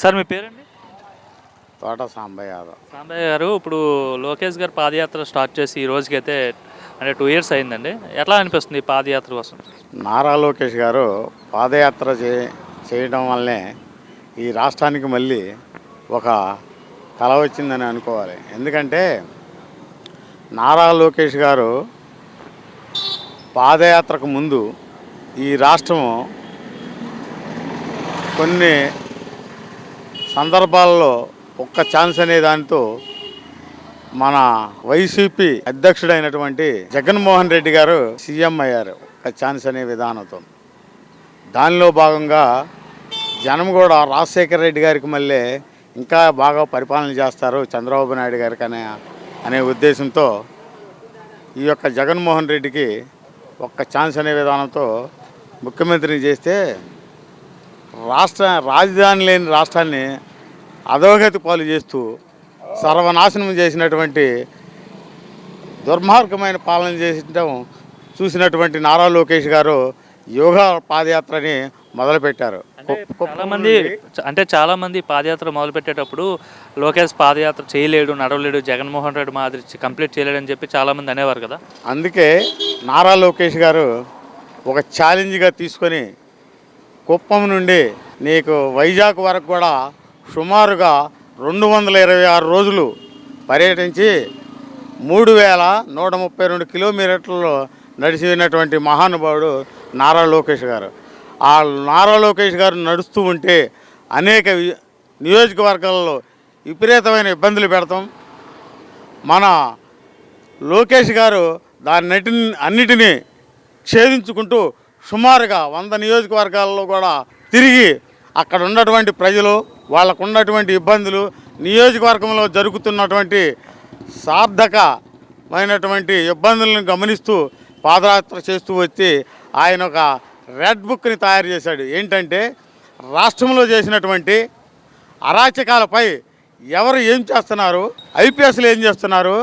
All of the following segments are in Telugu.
సార్ మీ పేరండి? తోట సాంబయ్య యాదవ్. సాంబయ్య గారు ఇప్పుడు లోకేష్ గారు పాదయాత్ర స్టార్ట్ చేసి ఈ రోజుకైతే అంటే టూ ఇయర్స్ అయిందండి. ఎట్లా అనిపిస్తుంది ఈ పాదయాత్ర కోసం? నారా లోకేష్ గారు పాదయాత్ర చే చేయడం వల్లే ఈ రాష్ట్రానికి మళ్ళీ ఒక కల వచ్చిందని అనుకోవాలి. ఎందుకంటే నారా లోకేష్ గారు పాదయాత్రకు ముందు ఈ రాష్ట్రం కొన్ని సందర్భాల్లో ఒక్క ఛాన్స్ అనే దానితో మన వైసీపీ అధ్యక్షుడైనటువంటి జగన్మోహన్ రెడ్డి గారు సీఎం అయ్యారు. ఒక ఛాన్స్ అనే విధానంతో. దానిలో భాగంగా జనం కూడా రాజశేఖర రెడ్డి గారికి మళ్ళీ ఇంకా బాగా పరిపాలన చేస్తారు చంద్రబాబు నాయుడు గారికి అనే అనే ఉద్దేశంతో ఈ యొక్క జగన్మోహన్ రెడ్డికి ఒక్క ఛాన్స్ అనే విధానంతో ముఖ్యమంత్రిని చేస్తే రాష్ట్ర రాజధాని లేని రాష్ట్రాన్ని అధోగతి పాలు చేస్తూ సర్వనాశనం చేసినటువంటి దుర్మార్గమైన పాలన చేసడం చూసినటువంటి నారా లోకేష్ గారు యోగా పాదయాత్రని మొదలుపెట్టారు. మంది అంటే చాలా మంది పాదయాత్ర మొదలు పెట్టేటప్పుడు లోకేష్ పాదయాత్ర చేయలేడు నడవలేడు జగన్మోహన్ రెడ్డి మాదిరి కంప్లీట్ చేయలేడు అని చెప్పి చాలా మంది అనేవారు కదా? అందుకే నారా లోకేష్ గారు ఒక ఛాలెంజ్గా తీసుకొని కుప్పం నుండి నీకు వైజాగ్ వరకు కూడా సుమారుగా రెండు వందల ఇరవై ఆరు రోజులు పర్యటించి మూడు వేల నూట ముప్పై రెండు కిలోమీటర్లలో నడిచినటువంటి మహానుభావుడు నారా లోకేష్ గారు. ఆ నారా లోకేష్ గారు నడుస్తూ ఉంటే అనేక నియోజకవర్గాలలో విపరీతమైన ఇబ్బందులు పెడతాం. మన లోకేష్ గారు దాన్నిటిని అన్నిటినీ ఛేదించుకుంటూ సుమారుగా వంద నియోజకవర్గాల్లో కూడా తిరిగి అక్కడ ఉన్నటువంటి ప్రజలు వాళ్ళకు ఉన్నటువంటి ఇబ్బందులు నియోజకవర్గంలో జరుగుతున్నటువంటి సార్థకమైనటువంటి ఇబ్బందులను గమనిస్తూ పాదయాత్ర చేస్తూ వచ్చి ఆయన ఒక రెడ్ బుక్ని తయారు చేశాడు. ఏంటంటే రాష్ట్రంలో చేసినటువంటి అరాచకాలపై ఎవరు ఏం చేస్తున్నారు ఐపీఎస్లు ఏం చేస్తున్నారు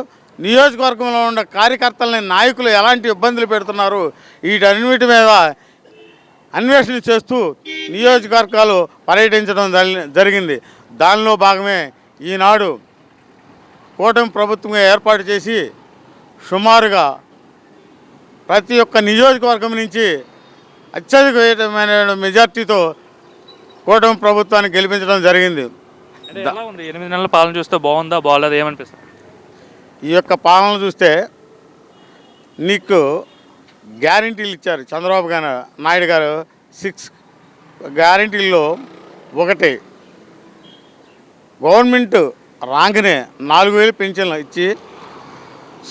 నియోజకవర్గంలో ఉన్న కార్యకర్తలని నాయకులు ఎలాంటి ఇబ్బందులు పెడుతున్నారు? వీటన్నిటి మీద అన్వేషణ చేస్తూ నియోజకవర్గాలు పర్యటించడం జరిగింది. దానిలో భాగమే ఈనాడు కూటమి ప్రభుత్వంగా ఏర్పాటు చేసి సుమారుగా ప్రతి ఒక్క నియోజకవర్గం నుంచి అత్యధికమైన మెజార్టీతో కూటమి ప్రభుత్వాన్ని గెలిపించడం జరిగింది. ఎనిమిది నెలల పాలన చూస్తే బాగుందా బాగాలేదు? ఏమనిపిస్తుంది? ఈ యొక్క పాలన చూస్తే నీకు గ్యారంటీలు ఇచ్చారు చంద్రబాబు గారు నాయుడు గారు. సిక్స్ గ్యారంటీల్లో ఒకటి. గవర్నమెంట్ రాగానే నాలుగు వేలు పెన్షన్లు ఇచ్చి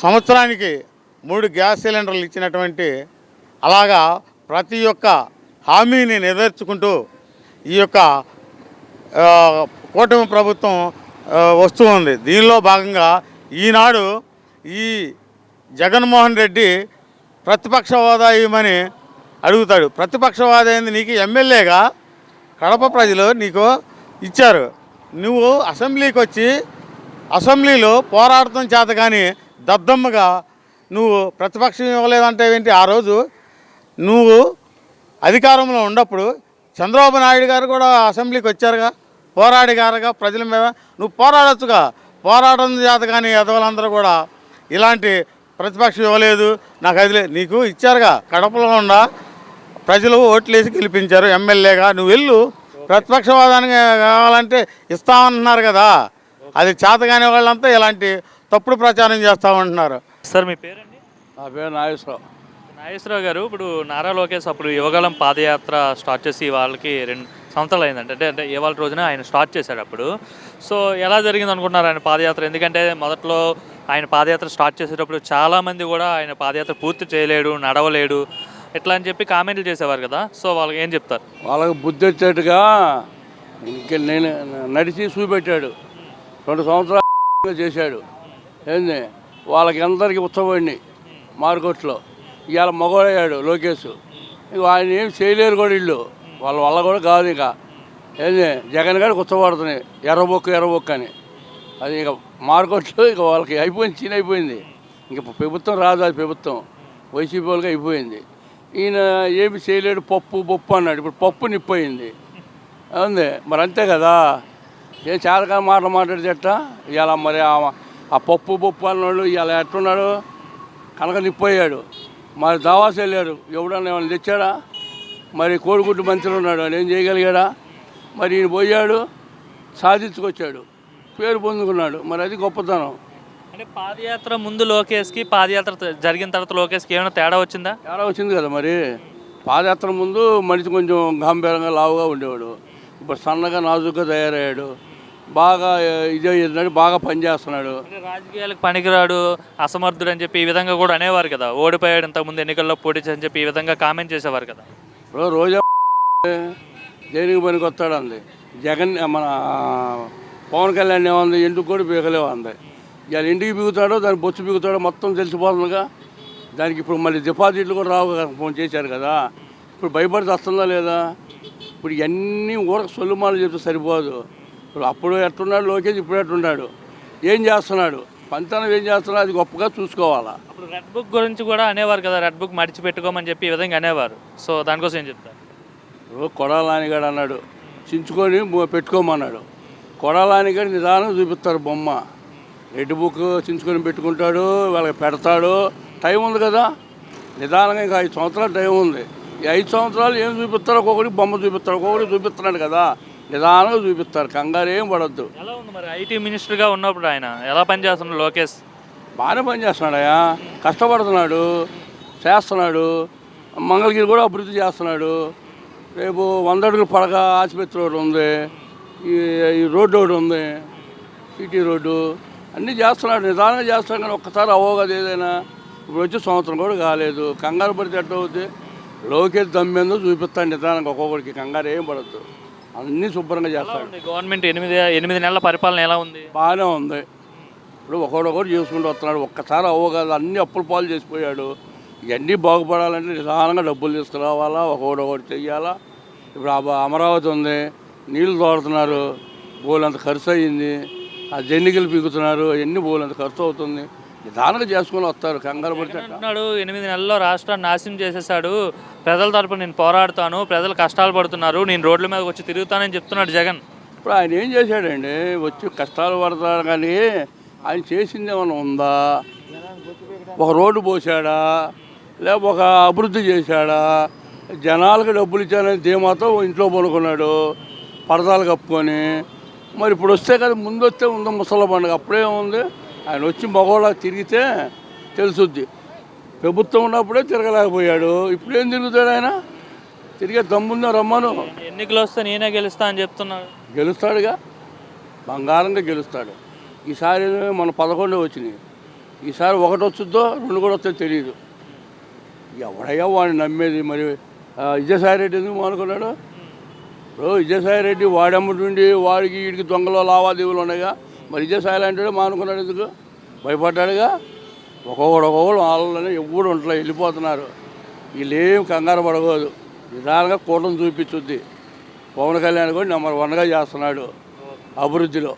సంవత్సరానికి మూడు గ్యాస్ సిలిండర్లు ఇచ్చినటువంటి అలాగా ప్రతి ఒక్క హామీని నెరవేర్చుకుంటూ ఈ యొక్క కూటమి ప్రభుత్వం వస్తూ ఉంది. దీనిలో భాగంగా ఈనాడు ఈ జగన్మోహన్ రెడ్డి ప్రతిపక్ష హోదా ఇవ్వమని అడుగుతాడు. ప్రతిపక్ష హోదా ఏంది నీకు ఎమ్మెల్యేగా కడప ప్రజలు నీకు ఇచ్చారు. నువ్వు అసెంబ్లీకి వచ్చి అసెంబ్లీలో పోరాడటం చేత కానీ దద్దమ్మగా నువ్వు ప్రతిపక్షం ఇవ్వలేదంటే ఏంటి? ఆ రోజు నువ్వు అధికారంలో ఉన్నప్పుడు చంద్రబాబు నాయుడు గారు కూడా అసెంబ్లీకి వచ్చారుగా పోరాడిగారుగా ప్రజల మీద నువ్వు పోరాడొచ్చుగా. పోరాటం చేత కానీ ఎదవలందరూ కూడా ఇలాంటి ప్రతిపక్షం ఇవ్వలేదు. నాకు అది లేదు నీకు ఇచ్చారుగా కడపలో ఉన్న ప్రజలు ఓట్లేసి గెలిపించారు ఎమ్మెల్యేగా. నువ్వు వెళ్ళు. ప్రతిపక్షవాదానికి కావాలంటే ఇస్తామంటున్నారు కదా. అది చేతగాని వాళ్ళంతా ఇలాంటి తప్పుడు ప్రచారం చేస్తామంటున్నారు సార్ మీ పేరండి? నా పేరు నాగేశ్వరరావు. నాగేశ్వరరావు గారు ఇప్పుడు నారా లోకేష్ అప్పుడు యువగలం పాదయాత్ర స్టార్ట్ చేసి వాళ్ళకి రెండు సంవత్సరాలు అయిందంటే అంటే అంటే ఇవాళ రోజున ఆయన స్టార్ట్ చేశాడు అప్పుడు. సో ఎలా జరిగింది అనుకుంటున్నారు ఆయన పాదయాత్ర? ఎందుకంటే మొదట్లో ఆయన పాదయాత్ర స్టార్ట్ చేసేటప్పుడు చాలామంది కూడా ఆయన పాదయాత్ర పూర్తి చేయలేడు నడవలేడు ఇట్లా అని చెప్పి కామెంట్లు చేసేవారు కదా. సో వాళ్ళకి ఏం చెప్తారు? వాళ్ళకి బుద్ధి వచ్చేట్టుగా ఇంక నేను నడిచి చూపెట్టాడు. రెండు సంవత్సరాలు చేశాడు. ఏంది? వాళ్ళకి అందరికీ ఉత్సవాడిని మార్కెట్లో ఇవాళ మగవాడయ్యాడు లోకేష్ ఇక ఆయన ఏం చేయలేరు కూడా వీళ్ళు. వాళ్ళ వల్ల కూడా కాదు ఇక. ఏంది? జగన్ గారు ఉత్సవాడుతున్నాయి ఎర్రబొక్కు ఎర్రబొక్కు అని. అది ఇక మార్కెట్లో ఇక వాళ్ళకి అయిపోయింది చీన అయిపోయింది. ఇంక ప్రభుత్వం రాదు అది ప్రభుత్వం. వైసీపీ వాళ్ళకి అయిపోయింది. ఈయన ఏమి చేయలేడు పప్పు పప్పు అన్నాడు. ఇప్పుడు పప్పు నిప్పయింది. ఉంది మరి అంతే కదా. ఏం చేతకాని మాటలు చెట్ట ఇవ్వాల మరి ఆ- ఆ పప్పు పప్పు అన్నాడు ఇలా ఎట్టున్నాడు కనక నిప్పయ్యాడు. మరి దావాస్ వెళ్ళాడు. ఎవడన్నా ఏమైనా తెచ్చాడా? మరి కోడిగుడ్డు మంచిగా ఉన్నాడు. అని ఏం చేయగలిగాడా? మరి ఈయన పోయాడు సాధించుకొచ్చాడు. పేరు పొందుకున్నాడు. మరి అది గొప్పతనం. అంటే పాదయాత్ర ముందు లోకేష్కి పాదయాత్ర జరిగిన తర్వాత లోకేష్కి ఏమైనా తేడా వచ్చిందా? తేడా వచ్చింది కదా మరి. పాదయాత్ర ముందు మనిషి కొంచెం గంభీరంగా లావుగా ఉండేవాడు. ఇప్పుడు సన్నగా నాజుగ్గా తయారయ్యాడు. బాగా ఇదే ఏంటంటే బాగా పనిచేస్తున్నాడు రాజకీయాలకు పనికిరాడు అసమర్థుడు అని చెప్పి ఈ విధంగా కూడా అనేవారు కదా. ఓడిపోయాడు ఇంతకుముందు ఎన్నికల్లో పోటీ చేయని చెప్పి ఈ విధంగా కామెంట్ చేసేవారు కదా. రోజా దేనికి పనికి వస్తాడంది జగన్ మన పవన్ కళ్యాణ్ ఏమంది? ఎందుకు కూడా బీగలే ఉంది ఇవాళ ఇంటికి బిగుతాడో దాని బొచ్చు బిగుతాడో మొత్తం తెలిసిపోతుందిగా. దానికి ఇప్పుడు మళ్ళీ డిపాజిట్లు కూడా రావు కదా ఫోన్ చేశారు కదా. ఇప్పుడు భయపడి వస్తుందా లేదా? ఇప్పుడు ఇవన్నీ ఊరకు సొల్లుమాలు చెప్తే సరిపోదు. ఇప్పుడు అప్పుడు ఎట్టున్నాడు లోకేష్ ఇప్పుడు ఎట్టున్నాడు ఏం చేస్తున్నాడు? పంతనం ఏం చేస్తున్నాడు అది గొప్పగా చూసుకోవాలా. అప్పుడు రెడ్ బుక్ గురించి కూడా అనేవారు కదా రెడ్ బుక్ మడిచి పెట్టుకోమని చెప్పి ఈ విధంగా అనేవారు. సో దానికోసం ఏం చెప్తారు? ఇప్పుడు కొడాలానిగాడు అన్నాడు చించుకొని పెట్టుకోమన్నాడు. కొడాలానిగాడు నిదానం చూపిస్తారు బొమ్మ. రెడ్ బుక్ చించుకొని పెట్టుకుంటాడు వాళ్ళకి పెడతాడు. టైం ఉంది కదా నిదానంగా ఇంకా ఐదు సంవత్సరాలు టైం ఉంది. ఈ ఐదు సంవత్సరాలు ఏం చూపిస్తారో ఒక్కొక్కటి బొమ్మ చూపిస్తారు ఒక్కొక్కటి చూపిస్తున్నాడు కదా. నిదానంగా చూపిస్తారు. కంగారు ఏం పడద్దు. ఎలా ఉంది మరి? ఐటీ మినిస్టర్గా ఉన్నప్పుడు ఆయన ఎలా పనిచేస్తున్నాడు లోకేష్? బాగానే పనిచేస్తున్నాడయా కష్టపడుతున్నాడు. చేస్తున్నాడు. మంగళగిరి కూడా అభివృద్ధి చేస్తున్నాడు. రేపు వంద అడుగులు పడక ఆసుపత్రి ఒకటి ఉంది. ఈ రోడ్డు ఒకటి ఉంది. City road. అన్నీ చేస్తున్నాడు. నిదానంగా చేస్తున్నాడు కానీ ఒక్కసారి అవ్వగదు ఏదైనా. ఇప్పుడు వచ్చి సంవత్సరం కూడా కాలేదు. కంగారు పడితే ఎట్ట అవుతుంది లోకేష్ దమ్మేందో చూపిస్తాడు నిదానంగా ఒక్కొక్కడికి. కంగారు ఏం పడద్దు. అన్నీ శుభ్రంగా చేస్తాడు. ఉంది? గవర్నమెంట్ ఎనిమిది ఎనిమిది నెలల పరిపాలన ఎలా ఉంది? బాగానే ఉంది. ఇప్పుడు ఒకడొకడు చేసుకుంటూ వస్తున్నాడు. ఒక్కసారి అవ్వగలదు అన్ని అప్పుల పాలు చేసిపోయాడు. ఇవన్నీ బాగుపడాలంటే నిదానంగా డబ్బులు తీసుకురావాలా? ఒకడొకటి చెయ్యాలా? ఇప్పుడు ఆ అమరావతి ఉంది. నీళ్ళు తోడుతున్నారు. బోలంత ఖర్చు అయ్యింది ఆ జెన్నికలు పీకుతున్నారు. ఎన్ని బోలంత ఖర్చు అవుతుంది. నిదానంగా చేసుకుని వస్తారు కంగారు పడితే ఎట్లా? అంటున్నాడు ఎనిమిది నెలల్లో రాష్ట్రాన్ని నాశనం చేసేసాడు. ప్రజల తరపున నేను పోరాడుతాను ప్రజలు కష్టాలు పడుతున్నారు నేను రోడ్ల మీద వచ్చి తిరుగుతానని చెప్తున్నాడు జగన్. ఇప్పుడు ఆయన ఏం చేశాడండి? వచ్చి కష్టాలు పడతారు కానీ ఆయన చేసింది ఏమైనా ఉందా? ఒక రోడ్డు పోసాడా లేక ఒక అభివృద్ధి చేశాడా? జనాలకు డబ్బులు ఇచ్చానని ధీమాతో ఇంట్లో పడుకున్నాడు పరదాలు కప్పుకొని. మరి ఇప్పుడు వస్తే కదా ముందు వస్తే ఉందా ముసల పండుగ అప్పుడే ఉంది ఆయన వచ్చి మగవాళ్ళకి తిరిగితే తెలుసుద్ది. ప్రభుత్వం ఉన్నప్పుడే తిరగలేకపోయాడు. ఇప్పుడు ఏం తిరుగుతాడు ఆయన? తిరిగే దమ్ముందా రమ్మను? ఎన్నికలు వస్తే నేనే గెలుస్తా అని చెప్తున్నాడు గెలుస్తాడుగా. బంగారంగా గెలుస్తాడు. ఈసారి మన పదకొండు వచ్చినాయి. ఈసారి ఒకటి వచ్చుద్దో రెండు కూడా వస్తే తెలియదు ఎవడయ్యా వాడిని నమ్మేది? మరి ఆ, విజయసాయి రెడ్డి ఎందుకు అనుకున్నాడు ఇప్పుడు విజయసాయి రెడ్డి వాడమ్మటి నుండి వాడికి వీడికి దొంగలో లావాదేవీలు ఉన్నాయిగా. మరి విజయసాయి లాంటి మానుకున్నాడు ఎందుకు? భయపడ్డాడుగా? ఒక్కొక్కడు ఒక్కొక్కడు వాళ్ళని ఎవ్వడు ఉంటలే వెళ్ళిపోతున్నారు. వీళ్ళేం కంగారు పడకూడదు నిదానంగా కూటమి చూపించుద్ది. పవన్ కళ్యాణ్ కూడా నెంబర్ వన్గా చేస్తున్నాడు అభివృద్ధిలో.